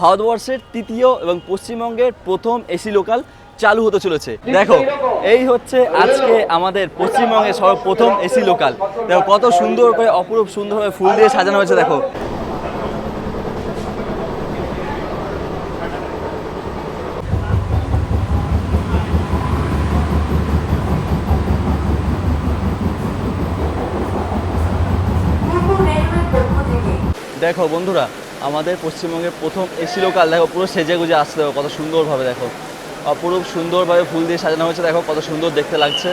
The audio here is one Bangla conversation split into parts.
ভারতবর্ষের তৃতীয় এবং পশ্চিমবঙ্গের প্রথম এসি লোকাল চালু হতে চলেছে। দেখো, এই হচ্ছে আজকে আমাদের পশ্চিমবঙ্গের সর্বপ্রথম এসি লোকাল। দেখো, কত সুন্দর করে, অপরূপ সুন্দরভাবে ফুল দিয়ে সাজানো হয়েছে, দেখো। দেখো, বন্ধুরা আমাদের পশ্চিমবঙ্গের প্রথম এসি লোকাল দেখো, পুরো সেজে গুজে আসছে দেখো, কত সুন্দরভাবে দেখো। অপরূপ সুন্দরভাবে ফুল দিয়ে সাজানো হয়েছে, দেখো, কত সুন্দর দেখতে লাগছে।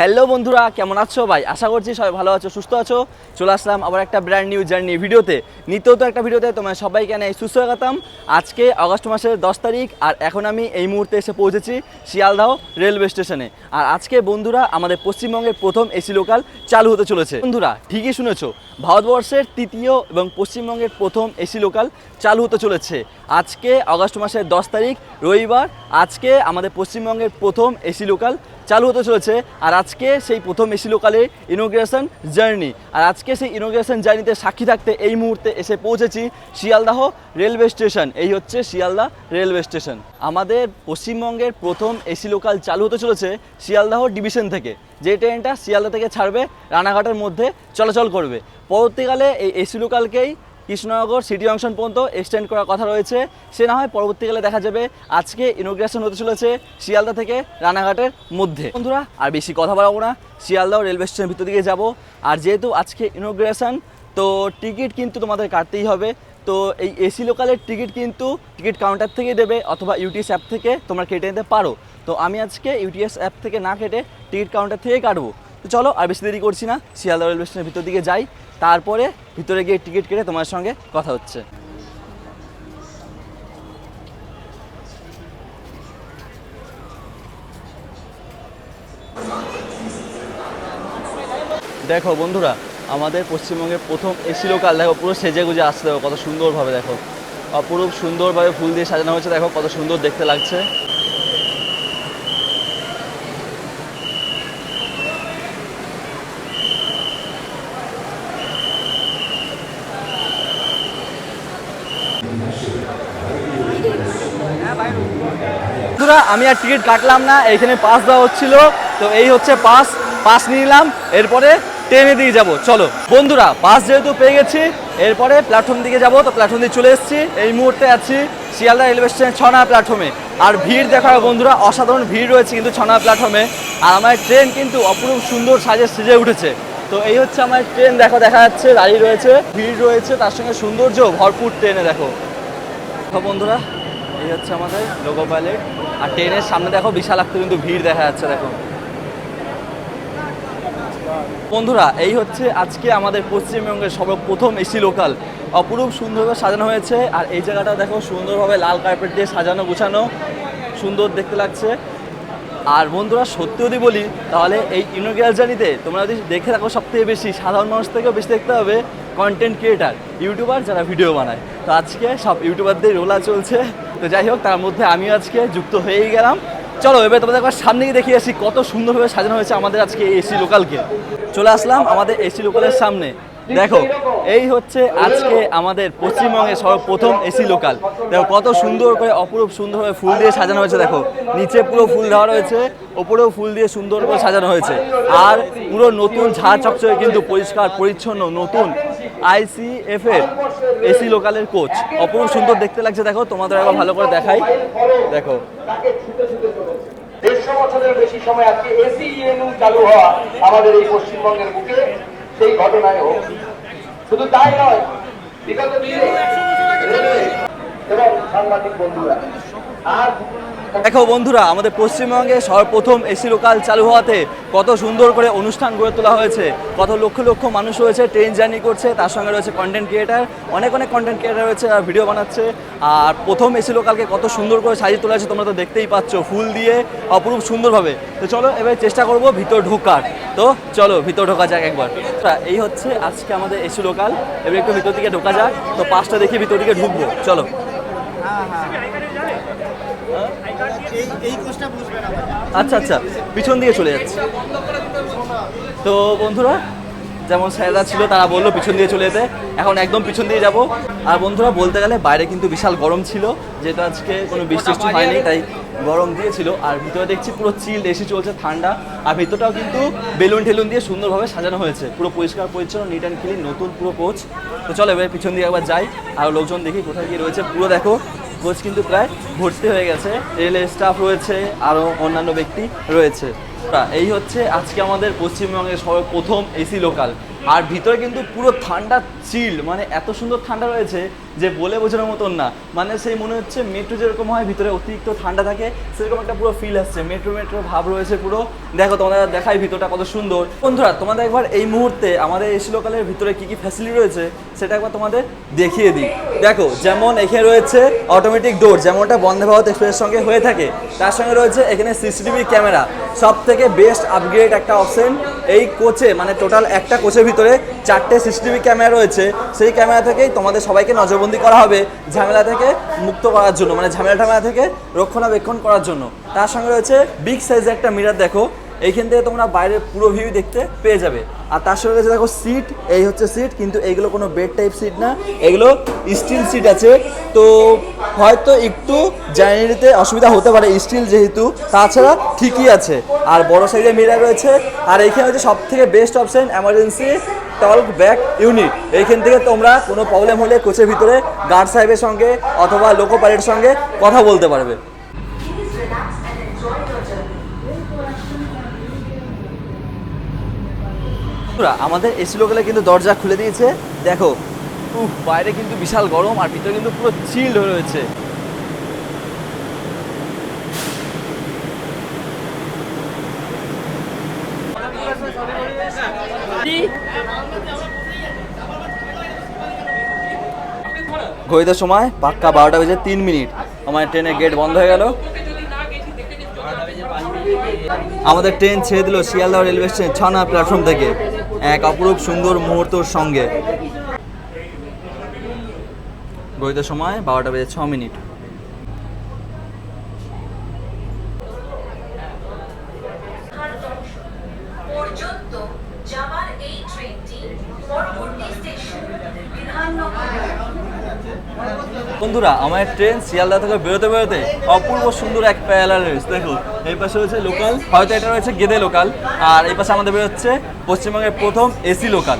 হ্যালো বন্ধুরা, কেমন আছো ভাই? আশা করছি সবাই ভালো আছো, সুস্থ আছো। চলে আসলাম আবার একটা ব্র্যান্ড নিউ জার্নি ভিডিওতে নিত্যত একটা ভিডিওতে তোমার সবাইকে নেই সুস্বাগতম। আজকে অগস্ট মাসের দশ তারিখ, আর এখন আমি এই মুহূর্তে এসে পৌঁছেছি শিয়ালদাহ রেলওয়ে স্টেশনে। আর আজকে বন্ধুরা আমাদের পশ্চিমবঙ্গের প্রথম এসি লোকাল চালু হতে চলেছে। বন্ধুরা, ঠিকই শুনেছো, ভারতবর্ষের তৃতীয় এবং পশ্চিমবঙ্গের প্রথম এসি লোকাল চালু হতে চলেছে। আজকে আগস্ট মাসের দশ তারিখ, রবিবার আজকে আমাদের পশ্চিমবঙ্গের প্রথম এসি লোকাল চালু হতে চলেছে। আর আজকে সেই প্রথম এসি লোকালের ইনোগ্রেশন জার্নি আর আজকে সেই ইনোগ্রেশন জার্নিতে সাক্ষী থাকতে এই মুহূর্তে এসে পৌঁছেছি শিয়ালদাহ রেলওয়ে স্টেশন। এই হচ্ছে শিয়ালদা রেলওয়ে স্টেশন। আমাদের পশ্চিমবঙ্গের প্রথম এসি লোকাল চালু হতে চলেছে শিয়ালদাহ ডিভিশন থেকে। যে ট্রেনটা শিয়ালদা থেকে ছাড়বে, রানাঘাটের মধ্যে চলাচল করবে। পরবর্তীকালে এই এসি লোকালকেই কৃষ্ণনগর সিটি জংশন পর্যন্ত এক্সটেন্ড করার কথা রয়েছে। সে না হয় পরবর্তীকালে দেখা যাবে, আজকে ইনোগ্রেশন হতে চলেছে শিয়ালদা থেকে রানাঘাটের মধ্যে। বন্ধুরা, আর বেশি কথা বলাবো না, শিয়ালদাহ রেলওয়ে স্টেশনের ভিতর দিকে যাব। আর যেহেতু আজকে ইনোগ্রেশন তো টিকিট কিন্তু তোমাদের কাটতেই হবে। তো এই এসি লোকালের টিকিট কিন্তু টিকিট কাউন্টার থেকেই দেবে অথবা ইউটিএস অ্যাপ থেকে তোমরা কেটে নিতে পারো। তো আমি আজকে ইউটিএস অ্যাপ থেকে না কেটে টিকিট কাউন্টার থেকে কাটবো। তো চলো আর বেশি দেরি করছি না, শিয়ালদা রেলওয়ে স্টেশনের ভিতর দিকে যাই, তারপরে ভিতরে গিয়ে টিকিট কেটে তোমার সঙ্গে কথা হচ্ছে। দেখো বন্ধুরা, আমাদের পশ্চিমবঙ্গের প্রথম এসি লোকাল দেখো পুরো সেজে গুজে আসছে, দেখো কত সুন্দরভাবে, দেখো। অপরূপ সুন্দরভাবে ফুল দিয়ে সাজানো হয়েছে, দেখো কত সুন্দর দেখতে লাগছে। বন্ধুরা, আমি আর টিকিট কাটলাম না, এইখানে পাস দেওয়া হচ্ছিল। তো এই হচ্ছে পাস পাস নিলাম। এরপরে ট্রেনে দিয়ে যাব। চলো। বন্ধুরা, পাস যেহেতু পেয়ে গেছি, এরপরে প্ল্যাটফর্ম দিকে যাব। তো প্ল্যাটফর্ম দিয়ে চলে এসেছি। এই মুহূর্তে আছি শিয়ালদা রেলওয়ে স্টেশন ছনা প্ল্যাটফর্মে আর ভিড় দেখা বন্ধুরা, অসাধারণ ভিড় রয়েছে কিন্তু ছনা প্ল্যাটফর্মে আর আমার ট্রেন কিন্তু অপরূপ সুন্দর সাজে সেজে উঠেছে। তো এই হচ্ছে আমার ট্রেন দেখো, দেখা যাচ্ছে, দাঁড়িয়ে রয়েছে। ভিড় রয়েছে, তার সঙ্গে সৌন্দর্য ভরপুর ট্রেনে দেখো। বন্ধুরা এই হচ্ছে আমাদের লোগো পাইলট আর ট্রেনের সামনে দেখো বিশাল একটা কিন্তু ভিড় দেখা যাচ্ছে, দেখো। বন্ধুরা, এই হচ্ছে আজকে আমাদের পশ্চিমবঙ্গের সর্বপ্রথম এসি লোকাল অপরূপ সুন্দরভাবে সাজানো হয়েছে, আর এই জায়গাটা দেখো সুন্দরভাবে লাল কার্পেট দিয়ে সাজানো, গুছানো। সুন্দর দেখতে লাগছে। আর বন্ধুরা, সত্যি যদি বলি, তাহলে এই ইনোগ্রাল জার্নিতে তোমরা যদি দেখে থাকো সব থেকে বেশি, সাধারণ মানুষ থেকেও বেশি দেখতে হবে কন্টেন্ট ক্রিয়েটার ইউটিউবার যারা ভিডিও বানায়। তো আজকে সব ইউটিউবারদের রোলা চলছে। তো যাই হোক, তার মধ্যে আমিও আজকে যুক্ত হয়েই গেলাম। চলো, এবার তোমাদের একবার সামনে গিয়ে দেখিয়ে আসি কত সুন্দরভাবে সাজানো হয়েছে আমাদের আজকে এসি লোকালকে। চলে আসলাম আমাদের এসি লোকালের সামনে। দেখো, এই হচ্ছে আজকে আমাদের পশ্চিমবঙ্গের সর্বপ্রথম এসি লোকাল। দেখো, কত সুন্দর করে, অপরূপ সুন্দরভাবে ফুল দিয়ে সাজানো হয়েছে, দেখো। নিচে পুরো ফুল দেওয়া রয়েছে, ওপরেও ফুল দিয়ে সুন্দর করে সাজানো হয়েছে। আর পুরো নতুন ঝাঁ চকচকে কিন্তু পরিষ্কার, পরিচ্ছন্ন, নতুন। আইসিএফ এর এসি লোকালের কোচ। অপরূপ সুন্দর দেখতে লাগছে, দেখো, তোমাদের একবার ভালো করে দেখাই। দেখো। দেড়শো বছরের বেশি সময় আজকে এসি চালু হওয়া আমাদের এই পশ্চিমবঙ্গের বুকে, সেই ঘটনায় হোক। শুধু তাই নয়, বিগত দিনে এবং সাংবাদিক বন্ধুরা, আর দেখো বন্ধুরা, আমাদের পশ্চিমবঙ্গে সর্বপ্রথম এসি লোকাল চালু হওয়াতে কত সুন্দর করে অনুষ্ঠান গড়ে তোলা হয়েছে। কত লক্ষ লক্ষ মানুষ রয়েছে, ট্রেন জার্নি করছে, তার সঙ্গে রয়েছে কন্টেন্ট ক্রিয়েটার অনেক অনেক কন্টেন্ট ক্রিয়েটার রয়েছে আর ভিডিও বানাচ্ছে। আর প্রথম এসি লোকালকে কত সুন্দর করে সাজিয়ে তোলা হয়েছে, তোমরা তো দেখতেই পাচ্ছ, ফুল দিয়ে অপরূপ সুন্দরভাবে। তো চলো, এবার চেষ্টা করব ভিতর ঢোকার। তো চলো, ভিতর ঢোকা যাক একবার। এই হচ্ছে আজকে আমাদের এসি লোকাল। এবার একটু ভিতর দিকে ঢোকা যাক। তো পাঁচটা দেখি ভিতর দিকে ঢুকবো। চলো। বুঝবে না আচ্ছা আচ্ছা পিছন দিকে চলে যাচ্ছে। তো বন্ধুরা, যেমন স্যাররা ছিল, তারা বলল পিছন দিয়ে চলে যেতে। এখন একদম পিছন দিয়ে যাব। আর বন্ধুরা, বলতে গেলে বাইরে কিন্তু বিশাল গরম ছিল, যেহেতু আজকে কোনো বৃষ্টি হয়নি, তাই গরম দিয়েছিল। আর ভিতরে দেখছি পুরো চিল এসি চলছে ঠান্ডা। আর ভিতরটাও কিন্তু বেলুন টেলুন দিয়ে সুন্দরভাবে সাজানো হয়েছে। পুরো পরিষ্কার, পরিচ্ছন্ন নিট অ্যান্ড ক্লিন নতুন পুরো কোচ তো চলো এবার পিছন দিয়ে একবার যাই। আর লোকজন দেখি কোথায় গিয়ে রয়েছে। পুরো দেখো কোচ কিন্তু প্রায় ভর্তি হয়ে গেছে। রেলের স্টাফ রয়েছে আরও অন্যান্য ব্যক্তি রয়েছে। এই হচ্ছে আজকে আমাদের পশ্চিমবঙ্গের সবার প্রথম এসি লোকাল আর ভিতরে কিন্তু পুরো ঠান্ডা চিল মানে এত সুন্দর ঠান্ডা রয়েছে যে বলে বোঝানোর মতন না। মানে সেই মনে হচ্ছে মেট্রো যেরকম হয়, ভিতরে অতিরিক্ত ঠান্ডা থাকে, সেরকম একটা পুরো ফিল আসছে। মেট্রো মেট্রো ভাব রয়েছে পুরো। দেখো, তোমাদের দেখাই ভিতরটা কত সুন্দর। বন্ধুরা, তোমাদের একবার এই মুহূর্তে আমাদের এসি লোকালের ভিতরে কি কি ফ্যাসিলিটি রয়েছে, সেটা একবার তোমাদের দেখিয়ে দিই। দেখো, যেমন এখানে রয়েছে অটোমেটিক ডোর যেমনটা বন্দে ভারত এক্সপ্রেসের সঙ্গে হয়ে থাকে, তার সঙ্গে রয়েছে এখানে সিসিটিভি ক্যামেরা সব থেকে বেস্ট আপগ্রেড একটা অপশন এই কোচে মানে টোটাল একটা কোচের ভিতরে চারটে সিসিটিভি ক্যামেরা রয়েছে। সেই ক্যামেরা থেকেই তোমাদের সবাইকে নজরবন্দি করা হবে ঝামেলা থেকে মুক্ত করার জন্য মানে ঝামেলা ঠামেলা থেকে রক্ষণাবেক্ষণ করার জন্য। তার সঙ্গে রয়েছে বিগ সাইজের একটা মিরার দেখো। এইখান থেকে তোমরা বাইরের পুরো ভিউ দেখতে পেয়ে যাবে। আর তার সঙ্গে রয়েছে দেখো সিট এই হচ্ছে সিট কিন্তু এগুলো কোনো বেড টাইপ সিট না। এগুলো স্টিল সিট আছে। তো হয়তো একটু জার্নিতে অসুবিধা হতে পারে স্টিল যেহেতু, তাছাড়া ঠিকই আছে। আর বড় সাইজের মিরার রয়েছে। আর এইখানে হচ্ছে সব থেকে best option emergency talk back unit এইখান থেকে তোমরা কোনো প্রবলেম হলে কোচের ভিতরে গার্ড সাহেবের সঙ্গে অথবা লোকো পাইলটের সঙ্গে কথা বলতে পারবে। আমাদের এসি লোকালে কিন্তু দরজা খুলে দিয়েছে। দেখো, উফ, বাইরে কিন্তু বিশাল গরম আর ভিতরে কিন্তু পুরো চিল্ড হয়ে রয়েছে। ঘড়িতে সময় পাক্কা বারোটা বেজে তিন মিনিট। আমার ট্রেনের গেট বন্ধ হয়ে গেল। আমাদের ট্রেন ছেড়ে দিল শিয়ালদহ রেলওয়ে স্টেশন ছ নম্বর প্ল্যাটফর্ম থেকে। এক অপরূপ সুন্দর মুহূর্তর সঙ্গে। গড়িতে সময় বারোটা বেজে ছ মিনিট ঢাকার জংশন পর্যন্ত যাবার এই ট্রেনটি পরবর্তী স্টেশন বিধাননগর বন্ধুরা আমার ট্রেন শিয়ালদা থেকে বেরোতে বেরোতে অপূর্ব সুন্দর এক প্যারালাল রয়েছে দেখো এই পাশে রয়েছে লোকাল হয়তো এটা রয়েছে গেদে লোকাল আর এই পাশে আমাদের বেরোচ্ছে পশ্চিমবঙ্গের প্রথম এসি লোকাল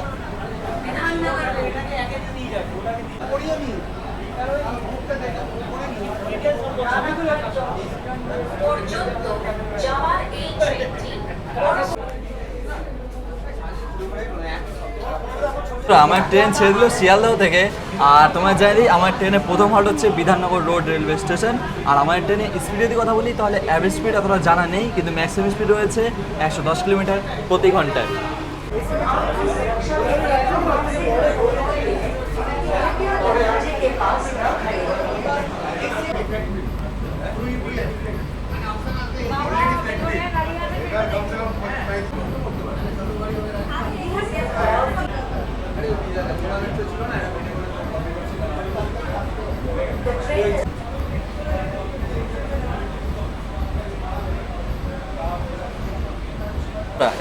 আমার ট্রেন ছেড়ে দিল শিয়ালদহ থেকে। আর তোমার জানি আমার ট্রেনের প্রথম হল্ট হচ্ছে বিধাননগর রোড রেলওয়ে স্টেশন আর আমার ট্রেনে স্পিড যদি কথা বলি, তাহলে অ্যাভারেজ স্পিড অতটা জানা নেই, কিন্তু ম্যাক্সিমাম স্পিড রয়েছে একশো দশ কিলোমিটার প্রতি ঘন্টায়।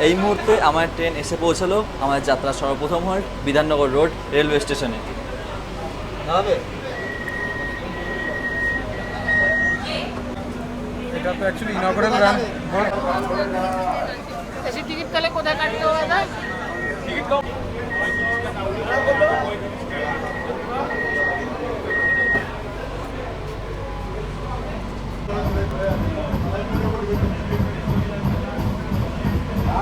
এই মুহূর্তে আমার ট্রেন এসে পৌঁছালো আমার যাত্রা সর্বপ্রথম হয় বিধাননগর রোড রেলওয়ে স্টেশনে। Thank you.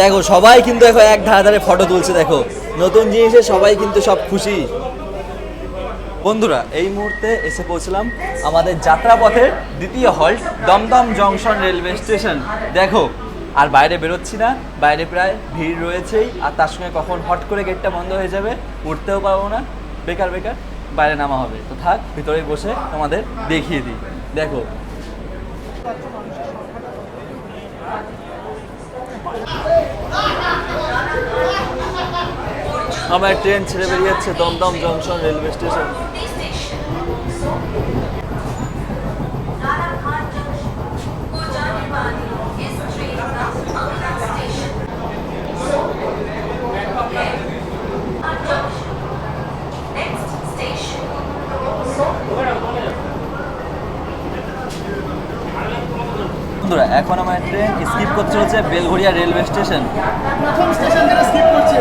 দেখো, সবাই কিন্তু এখন এক ধারে ধারে ফটো তুলছে, দেখো। নতুন জিনিসে সবাই কিন্তু সব খুশি। বন্ধুরা, এই মুহূর্তে এসে পৌঁছলাম আমাদের যাত্রাপথের দ্বিতীয় halt Dumdum junction railway station. দেখো, আর বাইরে বেরোচ্ছি না, বাইরে প্রায় ভিড় রয়েছেই, আর তার সঙ্গে কখন হট করে গেটটা বন্ধ হয়ে যাবে, উঠতেও পারব না। বেকার বেকার, বাইরে নামা হবে। তো থাক ভিতরে বসে তোমাদের দেখিয়ে দিই। দেখো আমার ট্রেন ছেড়ে বেরিয়ে যাচ্ছে দমদম জংশন রেলওয়ে স্টেশন। বন্ধুরা, এখন আমার ট্রেন স্কিপ করছে হচ্ছে বেলঘড়িয়া রেলওয়ে স্টেশন। প্রথম স্টেশন স্কিপ করছে।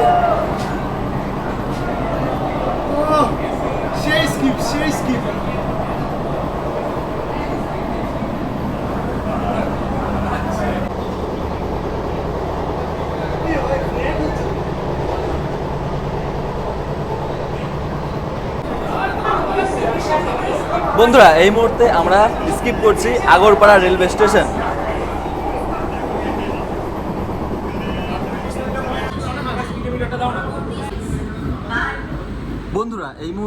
সেই স্কিপ বন্ধুরা এই মুহূর্তে আমরা স্কিপ করছি আগরপাড়া রেলওয়ে স্টেশন।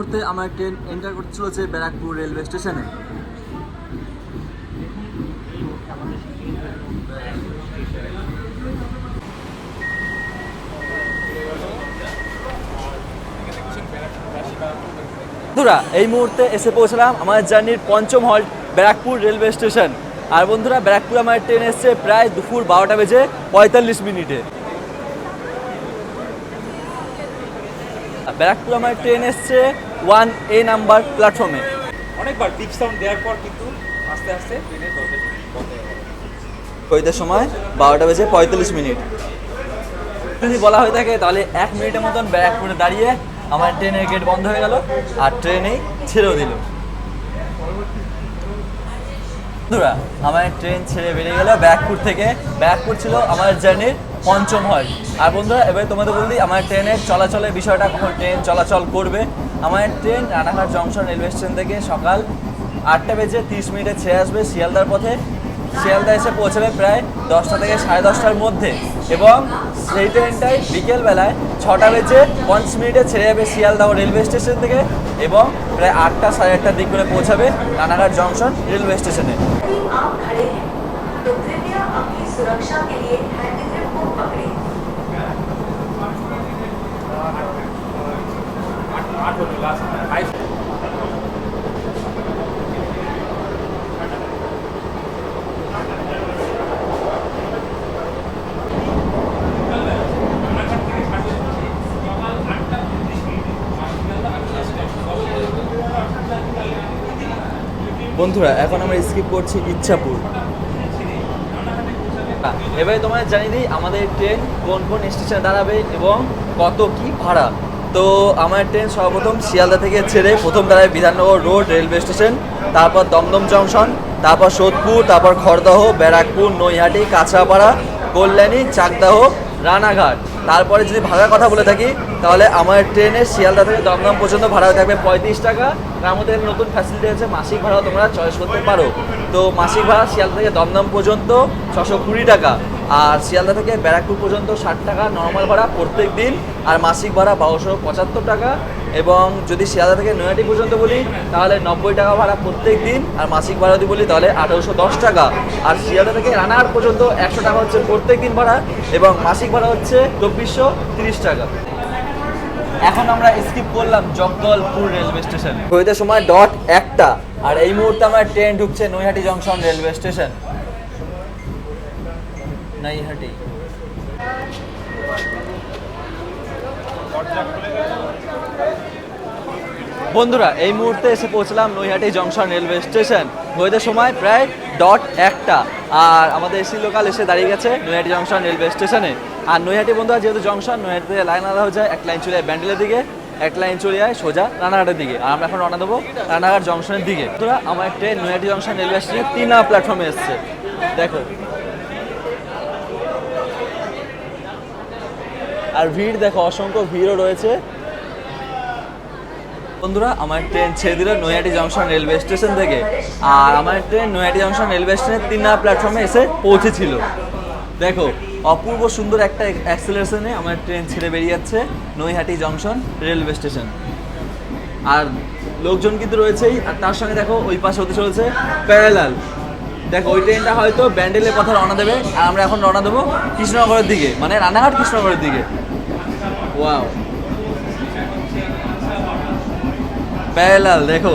মুহূর্তে আমার ট্রেন এন্টার করতে চলেছে ব্যারাকপুর রেলওয়ে স্টেশনে। বন্ধুরা, এই মুহূর্তে এসে পৌঁছলাম আমার জার্নির পঞ্চম হল্ট ব্যারাকপুর রেলওয়ে স্টেশন। আর বন্ধুরা, ব্যারাকপুর আমার ট্রেন এসছে প্রায় দুপুর বারোটা বেজে পঁয়তাল্লিশ মিনিটে। ব্যারাকপুর আমার ট্রেন এসছে ওয়ান এ নাম্বার প্ল্যাটফর্মে। অনেকবার পিপ সাউন্ড দেওয়ার পর কিন্তু আস্তে আস্তে ট্রেনের দরজা বন্ধ হইতে সময় বারোটা বেজে পঁয়তাল্লিশ মিনিট। যদি বলা হয়ে থাকে তাহলে এক মিনিটের মতন ব্যারাকপুরে দাঁড়িয়ে আমার ট্রেনের গেট বন্ধ হয়ে গেল আর ট্রেনেই ছেড়েও দিল। বন্ধুরা আমার ট্রেন ছেড়ে বেরিয়ে গেল ব্যাকপুর থেকে। ব্যাকপুর ছিল আমার জার্নির পঞ্চম হল আর বন্ধুরা এবারে তোমাদের বলি আমার ট্রেনের চলাচলের বিষয়টা কখন ট্রেন চলাচল করবে আমার train Ranaghat junction railway station থেকে সকাল আটটা বেজে তিরিশ মিনিটে ছেড়ে আসবে শিয়ালদার পথে। শিয়ালদা এসে পৌঁছাবে প্রায় দশটা থেকে সাড়ে দশটার মধ্যে এবং সেই ট্রেনটাই বিকেলবেলায় ছটা বেজে পঞ্চাশ মিনিটে ছেড়ে যাবে শিয়ালদহ রেলওয়ে স্টেশন থেকে এবং প্রায় আটটা সাড়ে আটটার দিক করে পৌঁছাবে রানাঘাট জংশন রেলওয়ে স্টেশনে। বন্ধুরা, এখন আমরা স্কিপ করছি ইচ্ছাপুর। এবারে তোমাদের জানিয়ে দিই, আমাদের ট্রেন কোন কোন স্টেশনে দাঁড়াবে এবং কত কি ভাড়া। তো আমার ট্রেন সর্বপ্রথম শিয়ালদা থেকে ছেড়ে প্রথম দাঁড়ায় বিধাননগর রোড, রেলওয়ে স্টেশন, তারপর দমদম জংশন, তারপর সোদপুর, তারপর খড়দহ, ব্যারাকপুর, নৈহাটি, কাঁচরাপাড়া, কল্যাণী, চাকদাহ, রানাঘাট। তারপরে যদি ভাড়ার কথা বলে থাকি, তাহলে আমার ট্রেনে শিয়ালদা থেকে দমদম পর্যন্ত ভাড়া থাকবে পঁয়ত্রিশ টাকা। তার মধ্যে নতুন ফ্যাসিলিটি আছে, মাসিক ভাড়াও তোমরা চয়েস করতে পারো। তো মাসিক ভাড়া শিয়ালদা থেকে দমদম পর্যন্ত ছশো কুড়ি টাকা। আর শিয়ালদা থেকে ব্যারাকপুর পর্যন্ত ষাট টাকা, নর্মাল ভাড়া প্রত্যেক দিন। আর মাসিক ভাড়া বারোশো পঁচাত্তর টাকা। এবং যদি শিয়ালদা থেকে নৈহাটি পর্যন্ত বলি, তাহলে নব্বই টাকা ভাড়া প্রত্যেক দিন। আর মাসিক ভাড়া যদি বলি, তাহলে আঠারোশো দশ টাকা। আর শিয়ালদা থেকে রানাঘাট পর্যন্ত একশো টাকা হচ্ছে প্রত্যেক দিন ভাড়া। এবং মাসিক ভাড়া হচ্ছে চব্বিশশো তিরিশ টাকা। এখন আমরা স্কিপ করলাম জগদলপুর রেলওয়ে স্টেশন। হইতে সময় ডট একটা। আর এই মুহূর্তে আমার ট্রেন ঢুকছে Naihati junction railway station. Naihati বন্ধুরা, এই মুহূর্তে এসে পৌঁছলাম নৈহাটি জংশন রেলওয়ে স্টেশন। হইতে সময় প্রায় ডট একটা। আর আমাদের এসি লোকাল এসে দাঁড়িয়ে গেছে নৈহাটি জংশন রেলওয়ে স্টেশনে। আর নৈহাটি বন্ধুরা, যেহেতু জংশন নৈহাটি থেকে লাইন আলাদা হয়ে যায়, এক লাইন চলে যায় ব্যান্ডেলের দিকে, এক লাইন চলে যায় সোজা রানাঘাটের দিকে। আর আমরা এখন রওনা দেবো রানাঘাট জংশনের দিকে। বন্ধুরা, আমার ট্রেন নৈহাটি জংশন রেলওয়ে স্টেশনে তিন প্ল্যাটফর্মে এসছে। দেখো। আর ভিড় দেখো, অসংখ্য ভিড়ও রয়েছে। বন্ধুরা, আমার ট্রেন ছেড়ে দিল নৈহাটি জংশন রেলওয়ে স্টেশন থেকে। আর আমার ট্রেন নৈহাটি জংশন রেলওয়ে স্টেশনের তিন প্ল্যাটফর্মে এসে পৌঁছেছিল। দেখো, অপূর্ব সুন্দর একটা অ্যাক্সেলারেশনে আমার ট্রেন ছেড়ে বেরিয়ে যাচ্ছে নৈহাটি জংশন রেলওয়ে স্টেশন। আর লোকজন কিন্তু রয়েছেই, আর তার সঙ্গে দেখো, ওই পাশে হতে চলেছে প্যারালাল। দেখো, ওই ট্রেনটা হয়তো ব্যান্ডেলের কথা রওনা দেবে, আর আমরা এখন রওনা দেবো কৃষ্ণনগরের দিকে মানে রানাঘাট কৃষ্ণনগরের দিকে। ওয়াও। প্যারালাল, দেখো।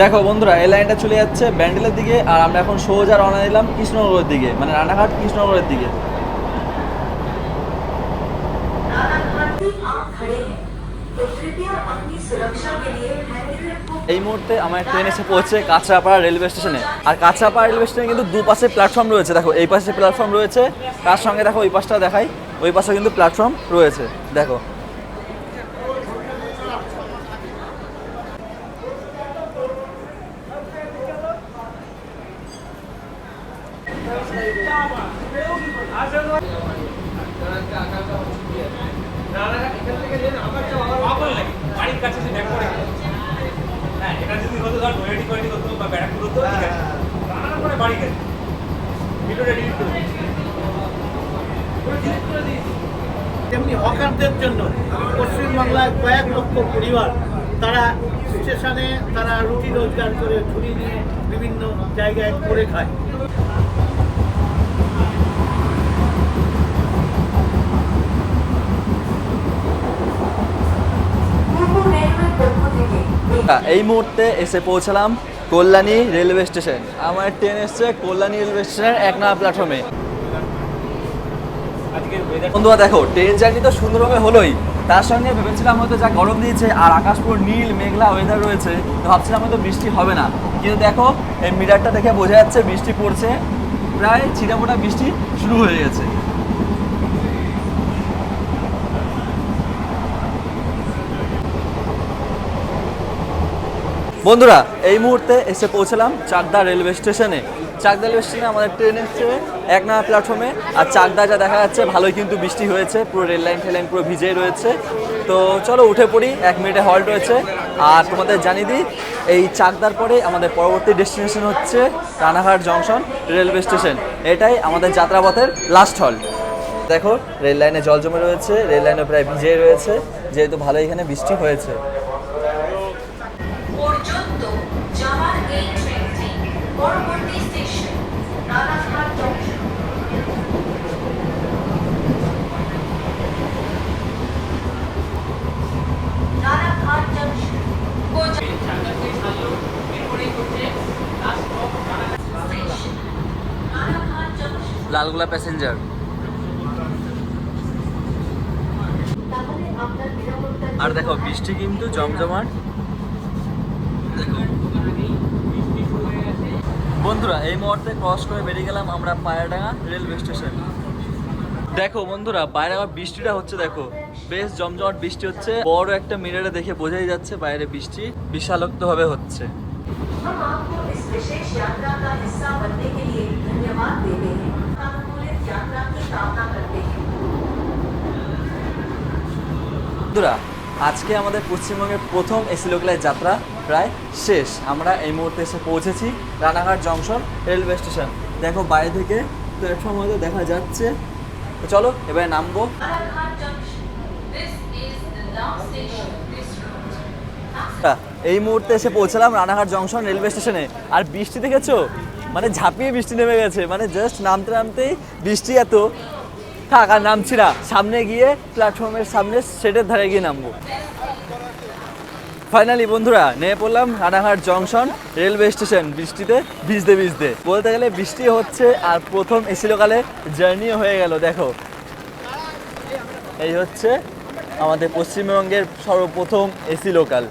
দেখো বন্ধুরা, এই লাইনটা চলে যাচ্ছে ব্যান্ডেলের দিকে, আর আমরা এখন সোজা রওনা দিলাম কৃষ্ণনগরের দিকে মানে রানাঘাট কৃষ্ণনগরের দিকে। এই মুহূর্তে আমার ট্রেন এসে পৌঁছে কাঁচরাপাড়া রেলওয়ে স্টেশনে আর কাঁচরাপাড়া রেলওয়ে স্টেশনে কিন্তু দু পাশে প্ল্যাটফর্ম রয়েছে। দেখো, এই পাশে প্ল্যাটফর্ম রয়েছে। তার সঙ্গে দেখো, ওই পাশটা দেখাই। ওই পাশে কিন্তু প্ল্যাটফর্ম রয়েছে। দেখো। বাড়ির কাছে যে করে হ্যাঁ যদি করে বা ব্যারাকপুর পরে বাড়ি গেছে করে তেমনি হকারদের জন্য পশ্চিমবাংলায় কয়েক লক্ষ পরিবার তারা স্টেশনে তারা রুটি রোজগার করে ঝুড়ি নিয়ে বিভিন্ন জায়গায় করে খায় পূর্ব রেলওয়ের পক্ষ থেকে হ্যাঁ, এই মুহূর্তে এসে পৌঁছালাম কল্যাণী রেলওয়ে স্টেশন। আমার ট্রেন এসছে কল্যাণী রেলওয়ে স্টেশনের এক নম্বর প্ল্যাটফর্মে বন্ধুরা দেখো ট্রেন জার্নি তো সুন্দরভাবে হলোই। তার সঙ্গে ভেবেছিলাম হয়তো যা গরম দিয়েছে আর আকাশ পুরো নীল মেঘলা ওয়েদার রয়েছে তো ভাবছিলাম হয়তো বৃষ্টি হবে না। কিন্তু দেখো এই মিটারটা দেখে বোঝা যাচ্ছে বৃষ্টি পড়ছে। প্রায় ছিটাফোটা বৃষ্টি শুরু হয়ে গেছে। বন্ধুরা, এই মুহূর্তে এসে পৌঁছলাম চাকদা রেলওয়ে স্টেশনে। চাকদা রেলওয়ে স্টেশনে আমাদের ট্রেন এসছে এক নম্বর প্ল্যাটফর্মে আর চাকদা যা দেখা যাচ্ছে, ভালোই কিন্তু বৃষ্টি হয়েছে, পুরো রেল লাইন টেল লাইন পুরো ভিজেই রয়েছে। তো চলো উঠে পড়ি, এক মিনিটে হল্ট রয়েছে। আর তোমাদের জানিয়ে দিই, এই চাকদার পরে আমাদের পরবর্তী ডেস্টিনেশন হচ্ছে রানাঘাট জংশন রেলওয়ে স্টেশন এটাই আমাদের যাত্রাপথের লাস্ট হল দেখো, রেল লাইনে জল জমে রয়েছে, রেল লাইনে প্রায় ভিজেই রয়েছে, যেহেতু ভালো এখানে বৃষ্টি হয়েছে। পরবর্তী station Ranaghat junction Ranaghat junction को station Ranaghat junction Lalgola passenger আর দেখো বৃষ্টি কিন্তু জমজমাট। দেখো। বন্ধুরা, এই মুহূর্তে ক্রস করে বেরিয়ে গেলাম আমরা পায়রাডাঙ্গা রেলওয়ে স্টেশন দেখো বন্ধুরা বাইরে আবার বৃষ্টিটা হচ্ছে দেখো, বেশ জমজমাট বৃষ্টি হচ্ছে। বড় একটা মিরারে দেখে বোঝাই যাচ্ছে বাইরে বৃষ্টি বিশালক্ত ভাবে হচ্ছে। বন্ধুরা, আজকে আমাদের পশ্চিমবঙ্গের প্রথম এসি এসিলোকলায় যাত্রা। প্রায় শেষ। আমরা এই মুহূর্তে এসে পৌঁছেছি রানাঘাট জংশন রেলওয়ে স্টেশন। দেখো বাইরে থেকে প্ল্যাটফর্ম হয়তো দেখা যাচ্ছে। তো চলো এবারে নামবো। এই মুহূর্তে এসে পৌঁছলাম রানাঘাট জংশন রেলওয়ে স্টেশনে। আর বৃষ্টি দেখেছ? মানে ঝাঁপিয়ে বৃষ্টি নেমে গেছে। মানে জাস্ট নামতে নামতেই বৃষ্টি এত। থাক আর নামছি না। সামনে গিয়ে প্ল্যাটফর্মের সামনে সেটের ধারে গিয়ে নামবো। ফাইনালি বন্ধুরা, নেমে পড়লাম রানাঘাট জংশন রেলওয়ে স্টেশন বৃষ্টিতে ভিজতে ভিজতে। বলতে গেলে বৃষ্টি হচ্ছে আর প্রথম এসি লোকালে জার্নিও হয়ে গেল, দেখো। এই হচ্ছে আমাদের পশ্চিমবঙ্গের সর্বপ্রথম এসি লোকাল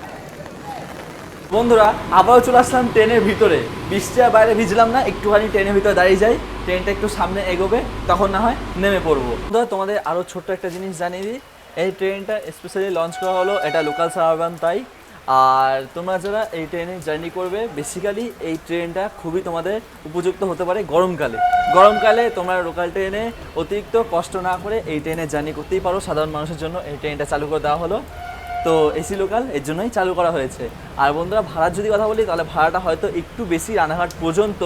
বন্ধুরা, আবারও চলে আসলাম ট্রেনের ভিতরে। বৃষ্টি আর বাইরে ভিজলাম না, একটুখানি ট্রেনের ভিতরে দাঁড়িয়ে যাই। ট্রেনটা একটু সামনে এগোবে, তখন না হয় নেমে পড়ব। বন্ধুরা, তোমাদের আরও ছোট্ট একটা জিনিস জানিয়ে দিই। এই ট্রেনটা স্পেশালি লঞ্চ করা হলো, এটা লোকাল সারাবান তাই আর তোমরা যারা এই ট্রেনে জার্নি করবে বেসিক্যালি এই ট্রেনটা খুবই তোমাদের উপযুক্ত হতে পারে গরমকালে। গরমকালে তোমরা লোকাল ট্রেনে অতিরিক্ত কষ্ট না করে এই ট্রেনে জার্নি করতেই পারো। সাধারণ মানুষের জন্য এই ট্রেনটা চালু করে দেওয়া হলো। তো এসি লোকাল এর জন্যই চালু করা হয়েছে। আর বন্ধুরা, ভাড়ার যদি কথা বলি, তাহলে ভাড়াটা হয়তো একটু বেশি। রানাঘাট পর্যন্ত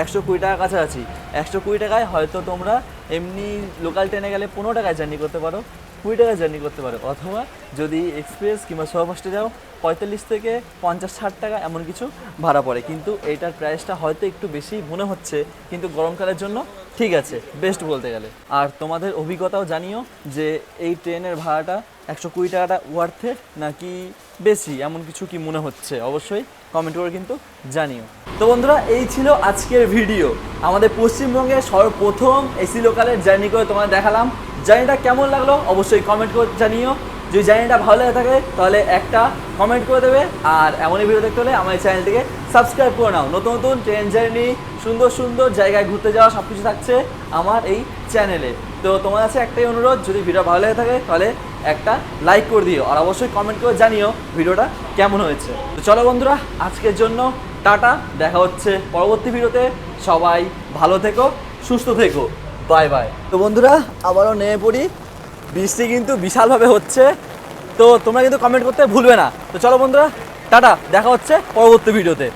একশো কুড়ি টাকা কাছাকাছি। একশো কুড়ি টাকায় হয়তো তোমরা এমনি লোকাল ট্রেনে গেলে পনেরো টাকায় জার্নি করতে পারো। কুড়ি টাকায় জার্নি করতে পারো। অথবা যদি এক্সপ্রেস কিংবা সুপারফাস্টে যাও, পঁয়তাল্লিশ থেকে পঞ্চাশ, ষাট টাকা এমন কিছু ভাড়া পড়ে। কিন্তু এইটার প্রাইসটা হয়তো একটু বেশি মনে হচ্ছে, কিন্তু গরমকালের জন্য ঠিক আছে বেস্ট বলতে গেলে। আর তোমাদের অভিজ্ঞতাও জানিও যে এই ট্রেনের ভাড়াটা একশো কুড়ি টাকাটা ওয়ার্থে নাকি বেশি, এমন কিছু কি মনে হচ্ছে? অবশ্যই কমেন্ট করে কিন্তু জানিও। তো বন্ধুরা, এই ছিল আজকের ভিডিও। আমাদের পশ্চিমবঙ্গে সর্বপ্রথম এসি লোকালের জার্নি করে তোমাদের দেখালাম। জার্নিটা কেমন লাগল অবশ্যই কমেন্ট করে জানিও। যদি জার্নিটা ভালো লাগে থাকে, তাহলে একটা কমেন্ট করে দেবে। আর এমনই ভিডিও দেখতে হলে আমার চ্যানেলটিকে সাবস্ক্রাইব করে নাও। নতুন নতুন ট্রেন জার্নি সুন্দর সুন্দর জায়গায় ঘুরতে যাওয়া সব কিছু থাকছে আমার এই চ্যানেলে তো তোমার কাছে একটাই অনুরোধ, যদি ভিডিও ভালো লেগে থাকে, তাহলে একটা লাইক করে দিও। আর অবশ্যই কমেন্ট করে জানিও ভিডিওটা কেমন হয়েছে। তো চলো বন্ধুরা, আজকের জন্য টাটা। দেখা হচ্ছে পরবর্তী ভিডিওতে। সবাই ভালো থেকো, সুস্থ থেকো। বাই বাই তো বন্ধুরা, আবারও নেমে পড়ি। বৃষ্টি কিন্তু বিশালভাবে হচ্ছে। তো তোমরা কিন্তু কমেন্ট করতে ভুলবে না। তো চলো বন্ধুরা, টাটা। দেখা হচ্ছে পরবর্তী ভিডিওতে।